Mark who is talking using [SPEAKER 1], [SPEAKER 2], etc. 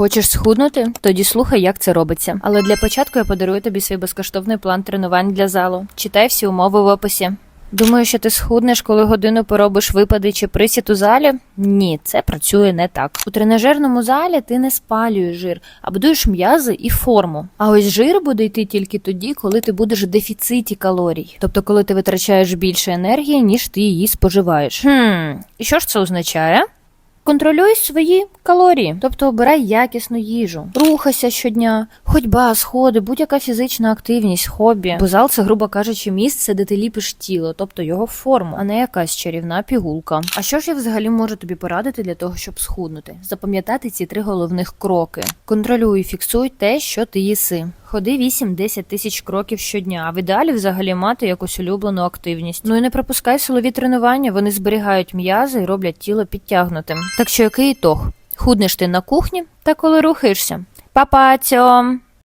[SPEAKER 1] Хочеш схуднути? Тоді слухай, як це робиться. Але для початку я подарую тобі свій безкоштовний план тренувань для залу. Читай всі умови в описі. Думаю, що ти схуднеш, коли годину поробиш випади чи присід у залі? Ні, це працює не так. У тренажерному залі ти не спалюєш жир, а будуєш м'язи і форму. А ось жир буде йти тільки тоді, коли ти будеш в дефіциті калорій, тобто коли ти витрачаєш більше енергії, ніж ти її споживаєш. Хм, і що ж це означає? Контролюй свої калорії, тобто обирай якісну їжу, рухайся щодня, ходьба, сходи, будь-яка фізична активність, хобі. Бо зал це, грубо кажучи, місце, де ти ліпиш тіло, тобто його форму, а не якась чарівна пігулка. А що ж я взагалі можу тобі порадити для того, щоб схуднути? Запам'ятати ці три головних кроки: контролюй і фіксуй те, що ти їси. Ходи 8-10 тисяч кроків щодня, а в ідеалі взагалі мати якусь улюблену активність. Ну і не пропускай силові тренування, вони зберігають м'язи і роблять тіло підтягнутим. Так що який ітог? Худнеш ти на кухні та коли рухаєшся. Па-па, цьом!